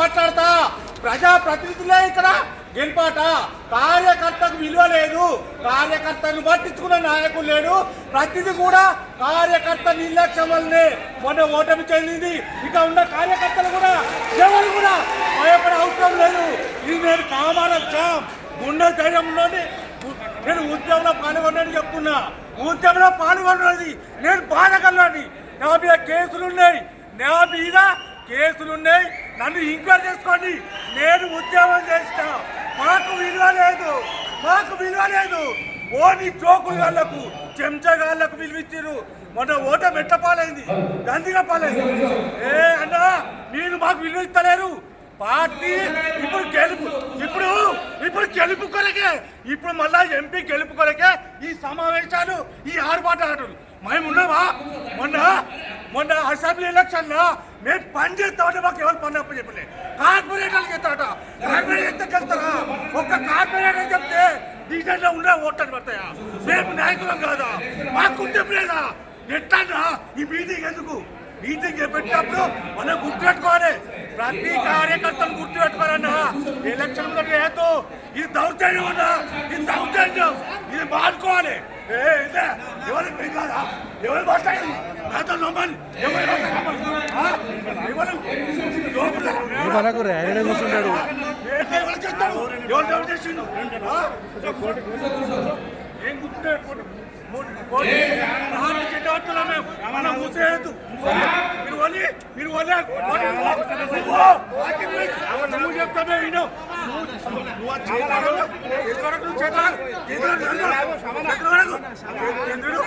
మాట్లాడతా. ప్రజా ప్రతినిధులే ఇక్కడ గెలిపాట కార్యకర్తకు విలువ లేదు. కార్యకర్తను పట్టించుకున్న నాయకులు లేడు. ప్రతిదీ కూడా కార్యకర్త నిర్లక్ష్యం వల్లనే మొన్న ఓటమి చెందింది. ఇక ఉన్న కార్యకర్తలు కూడా ఎవరు కూడా భయపడే అవసరం లేదు. ఇది నేను కామారక్షం గుండె ధైర్యంలోనే నేను ఉద్యమంలో పాల్గొన్నాను చెప్తున్నా. ఉద్యమంలో పాల్గొన్నది. నేను బాధగలని నా మీద కేసులున్నాయి. నా మీద కేసులున్నాయి. నన్ను ఎంక్వైరీ చేసుకోండి. నేను ఉద్యమం చేసిన మాకు విలువ లేదు. మాకు విలువ లేదు. ఓని జోకులు గాళ్ళకు చెంచగాళ్ళకు విలువిచ్చారు మొన్న ఓట ఎట్ట పాలైంది? గందిగా పాలైంది. ఏ అన్నా మీరు మాకు విలువ ఇస్తలేరు. పార్టీ ఇప్పుడు గెలుపు. ఇప్పుడు ఇప్పుడు గెలుపు కొరకే ఇప్పుడు మళ్ళా ఎంపీ గెలుపు కొరకే ఈ సమావేశాలు ఈ ఆర్భాటాలు. మేము ఉన్నావా మొన్న మొన్న అసెంబ్లీ ఎలక్షన్లో మేము పని చేస్తామంటే మాకు ఎవరు పని అప్పు చెప్పలే. కార్పొరేటర్లు ఎత్తాట కార్పొరేటర్ వెళ్తారా ఒక్క కార్పొరేటర్ చెప్తే డీజల్లో ఉండే ఓట్లు పడతాయా? మేము నాయకులం కాదా? మాకు గుర్తింపు లేదా? ఎట్లా ఈ మీటింగ్ ఎందుకు? మీటింగ్ పెట్టినప్పుడు మనం గుర్తుపెట్టుకోవాలి. ప్రతి కార్యకర్తను గుర్తుపెట్టుకోవాలన్నా ఎలక్షన్ లేదు ఇది దౌర్జన్యం అన్నా ఇది దౌర్జన్యం ఇది మానుకోవాలి ఏ ఇదే ఎవరికి మీకు కాదా ఎవరు మాట్లాడి నాతో నమ్మని ఎవరు? ఎవరు మనకు ర్యాలీలో కూర్చుంటాడు ఎవరు చేస్తారు? ఎవరు ఎవరు చేసిండు? ఆ? ఏం గుర్తుపెట్టుకోండి. మనం మూసేయద్దు. మీరు వదిలి మీరు నువ్వు చెప్తామే విను. ఎంతవరకు చేతులు చంద్రుడు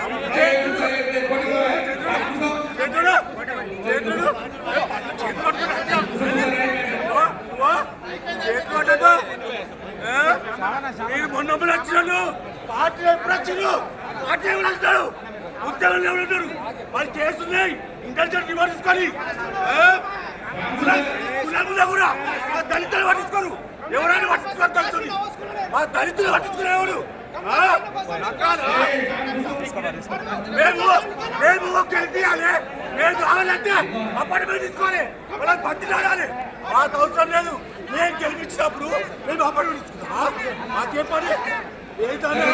వచ్చినాడు పార్టీ ఎప్పుడు వచ్చిండు పార్టీ ఎవరు వస్తాడు ఉద్యోగం ఎవరు ఉంటారు వాళ్ళు చేస్తున్నాయి ఇంటెలిజెంట్ రివార్డ్ తీసుకొని. కూడా మా దళితులు పట్టించుకోరు. ఎవరైనా పట్టించుకోరు దళితులు మా దళితులు పట్టించుకునే ఎవరు? ఆ? మేము మేము గెలిపియాలి మేము కావాలంటే అపార్ట్మెంట్ తీసుకోవాలి. వాళ్ళకి పత్తి రావాలి మాకు అవసరం లేదు. మేము గెలిపించినప్పుడు మేము అపార్ట్మెంట్ తీసుకుంటాం. మాకేం పని? ఏంటన్నా